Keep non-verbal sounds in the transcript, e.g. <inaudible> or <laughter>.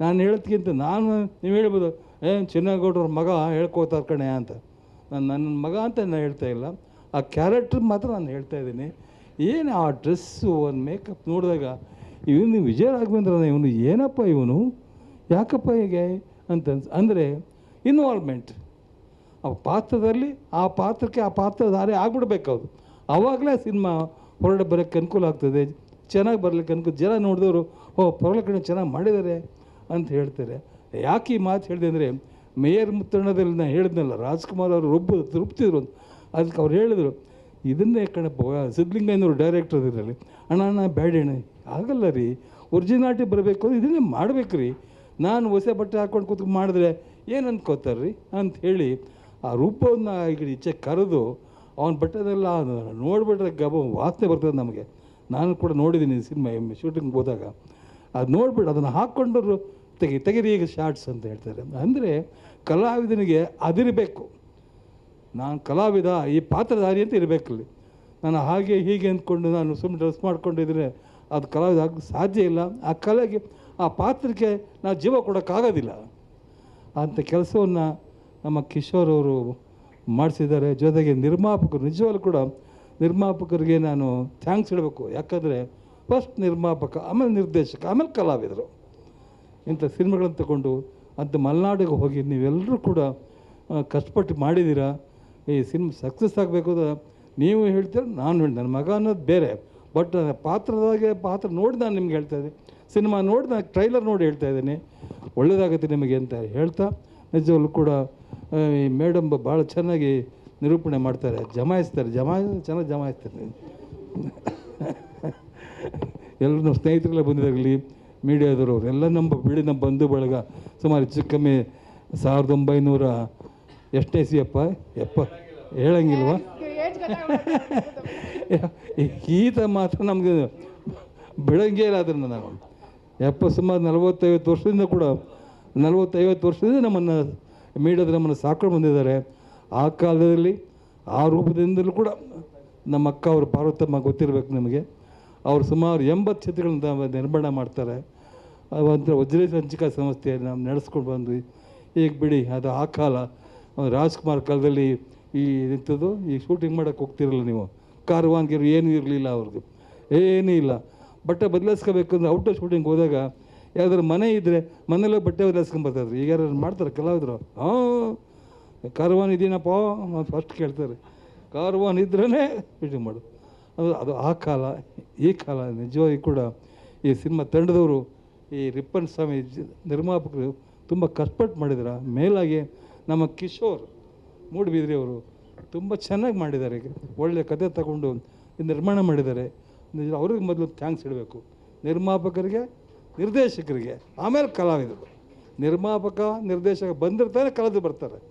ನಾನು ಹೇಳೋದ್ಕಿಂತ ನಾನು ನೀವು ಹೇಳ್ಬೋದು, ಏ, ಚಿನ್ನಗೌಡ್ರ ಮಗ ಹೇಳ್ಕೋತಾರೆ ಕಣೆ ಅಂತ. ನಾನು ನನ್ನ ಮಗ ಅಂತ ನಾನು ಹೇಳ್ತಾ ಇಲ್ಲ. ಆ ಕ್ಯಾರೆಕ್ಟರ್ ಮಾತ್ರ ನಾನು ಹೇಳ್ತಾ ಇದ್ದೀನಿ. ಏನು ಆ ಡ್ರೆಸ್ಸು, ಒಂದು ಮೇಕಪ್ ನೋಡಿದಾಗ, ಇವನು ವಿಜಯ ರಾಘವೇಂದ್ರ ಇವನು ಏನಪ್ಪ ಇವನು? ಯಾಕಪ್ಪ ಹೀಗೆ? ಅಂತ ಅಂದರೆ ಇನ್ವಾಲ್ವ್ಮೆಂಟ್ ಆ ಪಾತ್ರದಲ್ಲಿ, ಆ ಪಾತ್ರಕ್ಕೆ ಆ ಪಾತ್ರಧಾರೆ ಆಗ್ಬಿಡ್ಬೇಕು ಅದು. ಆವಾಗಲೇ ಸಿನಿಮಾ ಹೊರಡೆ ಬರೋಕ್ಕೆ ಅನುಕೂಲ ಆಗ್ತದೆ. ಚೆನ್ನಾಗಿ ಬರಲಿಕ್ಕೆ ಅನುಕೂಲ ಜನ ನೋಡಿದವರು, ಓ ಪರವಾಗಿ ಚೆನ್ನಾಗಿ ಮಾಡಿದ್ದಾರೆ. ಅಂತ ಹೇಳ್ತಾರೆ. ಯಾಕೆ ಈ ಮಾತು ಹೇಳಿದೆ ಅಂದರೆ, ಮೇಯರ್ ಮುತ್ತಣ್ಣದಲ್ಲಿ ನಾನು ಹೇಳಿದ್ನಲ್ಲ, ರಾಜ್ಕುಮಾರ್ ಅವರು ರೊಬ್ಬ ತೃಪ್ತಿದ್ರು ಅಂತ. ಅದಕ್ಕೆ ಅವ್ರು ಹೇಳಿದರು, ಇದನ್ನೇ ಕಣಪ್ಪ ಸಿದ್ಲಿಂಗಯ್ಯನವರು ಡೈರೆಕ್ಟರ್ ಇದರಲ್ಲಿ. ಅಣ್ಣ ಅಣ್ಣ ಬೇಡಣ್ಣ ಆಗಲ್ಲ ರೀ. ಒರಿಜಿನಾಲಿಟಿ ಬರಬೇಕು ಅಂದರೆ ಇದನ್ನೇ ಮಾಡಬೇಕು ರೀ. ನಾನು ಹೊಸ ಬಟ್ಟೆ ಹಾಕ್ಕೊಂಡು ಕೂತ್ಕೊಂಡು ಮಾಡಿದ್ರೆ ಏನು ಅಂದ್ಕೋತಾರೆ ರೀ? ಅಂತ ಹೇಳಿ ಆ ರೂಪವನ್ನು ಈಗ ಈಚೆ ಕರೆದು ಅವನ ಬಟ್ಟೆದೆಲ್ಲ ನೋಡಿಬಿಟ್ರೆ ಗಬ ವಾಸನೆ ಬರ್ತದೆ ನಮಗೆ. ನಾನು ಕೂಡ ನೋಡಿದ್ದೀನಿ ಸಿನಿಮಾ ಶೂಟಿಂಗ್ ಹೋದಾಗ. ಅದು ನೋಡ್ಬಿಟ್ಟು ಅದನ್ನು ಹಾಕ್ಕೊಂಡ್ರು ತೆಗಿ, ತೆಗಿರಿ ಈಗ ಶಾರ್ಟ್ಸ್ ಅಂತ ಹೇಳ್ತಾರೆ. ಅಂದರೆ ಕಲಾವಿದನಿಗೆ ಅದಿರಬೇಕು. ನಾನು ಕಲಾವಿದ, ಈ ಪಾತ್ರಧಾರಿ ಅಂತ ಇರಬೇಕಲ್ಲಿ. ನಾನು ಹಾಗೆ ಹೀಗೆ ಅಂದ್ಕೊಂಡು ನಾನು ಸುಮ್ಮನೆ ಡ್ರೆಸ್ ಮಾಡ್ಕೊಂಡಿದ್ರೆ ಅದು ಕಲಾವಿದ ಆಗ ಸಾಧ್ಯ ಇಲ್ಲ. ಆ ಕಲೆಗೆ, ಆ ಪಾತ್ರಕ್ಕೆ ನಾನು ಜೀವ ಕೊಡೋಕ್ಕಾಗೋದಿಲ್ಲ. ಅಂಥ ಕೆಲಸವನ್ನು ನಮ್ಮ ಕಿಶೋರ್ ಅವರು ಮಾಡಿಸಿದ್ದಾರೆ. ಜೊತೆಗೆ ನಿರ್ಮಾಪಕರು, ನಿಜವಾಗ್ಲೂ ಕೂಡ ನಿರ್ಮಾಪಕರಿಗೆ ನಾನು ಥ್ಯಾಂಕ್ಸ್ ಹೇಳಬೇಕು. ಯಾಕಂದರೆ ಫಸ್ಟ್ ನಿರ್ಮಾಪಕ, ಆಮೇಲೆ ನಿರ್ದೇಶಕ, ಆಮೇಲೆ ಕಲಾವಿದರು. ಇಂಥ ಸಿನಿಮಾಗಳನ್ನು ತಗೊಂಡು ಅಂಥ ಮಲೆನಾಡಿಗೆ ಹೋಗಿ ನೀವೆಲ್ಲರೂ ಕೂಡ ಕಷ್ಟಪಟ್ಟು ಮಾಡಿದ್ದೀರಾ? ಈ ಸಿನಿಮಾ ಸಕ್ಸಸ್ ಆಗಬೇಕು ಅಂದ್ರೆ ನೀವು ಹೇಳ್ತೀರ? ನಾನು ಹೇಳಿ ನನ್ನ ಮಗ ಅನ್ನೋದು ಬೇರೆ. ಬಟ್ ಪಾತ್ರದಾಗೆ ಪಾತ್ರ ನೋಡಿ ನಾನು ನಿಮ್ಗೆ ಹೇಳ್ತಾ ಇದ್ದೀನಿ. ಸಿನಿಮಾ ನೋಡಿ ನಾನು ಟ್ರೈಲರ್ ನೋಡಿ ಹೇಳ್ತಾ ಇದ್ದೀನಿ. ಒಳ್ಳೆಯದಾಗುತ್ತೆ ನಿಮಗೆ ಅಂತ ಹೇಳ್ತಾ, ನಿಜವಾಗ್ಲೂ ಕೂಡ ಈ ಮೇಡಮ್ ಭಾಳ ಚೆನ್ನಾಗಿ ನಿರೂಪಣೆ ಮಾಡ್ತಾರೆ. ಜಮಾಯಿಸ್ತಾರೆ. ಜಮಾಯ ಚೆನ್ನಾಗಿ ಜಮಾಯಿಸ್ತಾರೆ. ಎಲ್ಲರೂ ನಮ್ಮ ಸ್ನೇಹಿತರೆಲ್ಲ ಬಂದಿದ್ದಾಗಲಿ ಮೀಡಿಯಾದವರು, ಎಲ್ಲ ನಮ್ಮ ಬಿಡಿ ನಮ್ಮ ಬಂಧು ಬಳಗ. ಸುಮಾರು ಹೆಚ್ಚು ಕಮ್ಮಿ ಸಾವಿರದ ಒಂಬೈನೂರ ಎಷ್ಟೇ ಸಿಯಪ್ಪ ಎಪ್ಪ, ಹೇಳಂಗಿಲ್ವಾ? <laughs> ಈತ ಮಾತ್ರ ನಮಗೆ ಬೆಳಗ್ಗೆ ಇಲ್ಲ ಅದನ್ನು ನಾವು. ಎಪ್ಪ, ಸುಮಾರು ನಲವತ್ತೈವತ್ತು ವರ್ಷದಿಂದ ಕೂಡ, ನಲವತ್ತೈವತ್ತು ವರ್ಷದಿಂದ ನಮ್ಮನ್ನು ಮೀಡಿಯಾದ ನಮ್ಮನ್ನು ಸಾಕೊಂಡು ಬಂದಿದ್ದಾರೆ. ಆ ಕಾಲದಲ್ಲಿ, ಆ ರೂಪದಿಂದಲೂ ಕೂಡ ನಮ್ಮ ಅಕ್ಕ ಅವರು ಪಾರ್ವತಮ್ಮ ಗೊತ್ತಿರಬೇಕು ನಿಮಗೆ. ಅವರು ಸುಮಾರು ಎಂಬತ್ತು ಚಿತ್ರಗಳನ್ನ ನಿರ್ಮಾಣ ಮಾಡ್ತಾರೆ. ಒಂದು ವಜ್ರ ಸಂಚಿಕಾ ಸಂಸ್ಥೆಯಲ್ಲಿ ನಾವು ನಡೆಸ್ಕೊಂಡು ಬಂದ್ವಿ. ಈಗ ಬಿಡಿ, ಅದು ಆ ಕಾಲ. ರಾಜ್ಕುಮಾರ್ ಕಾಲದಲ್ಲಿ ಈ ಇಂಥದ್ದು ಈ ಶೂಟಿಂಗ್ ಮಾಡೋಕ್ಕೆ ಹೋಗ್ತಿರಲ್ಲ ನೀವು. ಕಾರ್ವಾನ್ಗಿರು ಏನೂ ಇರಲಿಲ್ಲ ಅವ್ರದ್ದು ಏನೂ ಇಲ್ಲ. ಬಟ್ಟೆ ಬದಲಾಯಿಸ್ಕೋಬೇಕಂದ್ರೆ ಡೋರ್ ಶೂಟಿಂಗ್ ಹೋದಾಗ ಯಾವ್ದಾದ್ರು ಮನೆ ಇದ್ದರೆ ಮನೆಯಲ್ಲೇ ಬಟ್ಟೆ ಬದಲಾಯಿಸ್ಕೊಂಬರ್ತಾಯಿದ್ರು ಈಗ ಯಾರು ಮಾಡ್ತಾರೆ ಕಲಾವಿದರು ಹಾಂ, ಕಾರ್ವಾನ್ ಇದೀನಪ್ಪ ಫಸ್ಟ್ ಕೇಳ್ತಾರೆ. ಕಾರ್ವಾನ್ ಇದ್ರೇ ಶೂಟಿಂಗ್ ಮಾಡು. ಅದು ಅದು ಆ ಕಾಲ, ಈ ಕಾಲ ನಿಜವಾಗಿ ಕೂಡ ಈ ಸಿನಿಮಾ ತಂಡದವರು, ಈ ರಿಪ್ಪನ್ ಸ್ವಾಮಿ ನಿರ್ಮಾಪಕರು ತುಂಬ ಕಷ್ಟಪಟ್ಟು ಮಾಡಿದ್ದಾರೆ ಮೇಲಾಗಿ ನಮ್ಮ ಕಿಶೋರ್ ಮೂಡುಬಿದ್ರಿ ಅವರು ತುಂಬ ಚೆನ್ನಾಗಿ ಮಾಡಿದ್ದಾರೆ ಒಳ್ಳೆಯ ಕತೆ ತಗೊಂಡು ನಿರ್ಮಾಣ ಮಾಡಿದ್ದಾರೆ. ಅವ್ರಿಗೆ ಮೊದಲು ಥ್ಯಾಂಕ್ಸ್ ಇಡಬೇಕು ನಿರ್ಮಾಪಕರಿಗೆ, ನಿರ್ದೇಶಕರಿಗೆ, ಆಮೇಲೆ ಕಲಾವಿದರು. ನಿರ್ಮಾಪಕ, ನಿರ್ದೇಶಕ ಬಂದಿರ್ತಾರೆ ಕಲಾವಿದರು ಬರ್ತಾರೆ.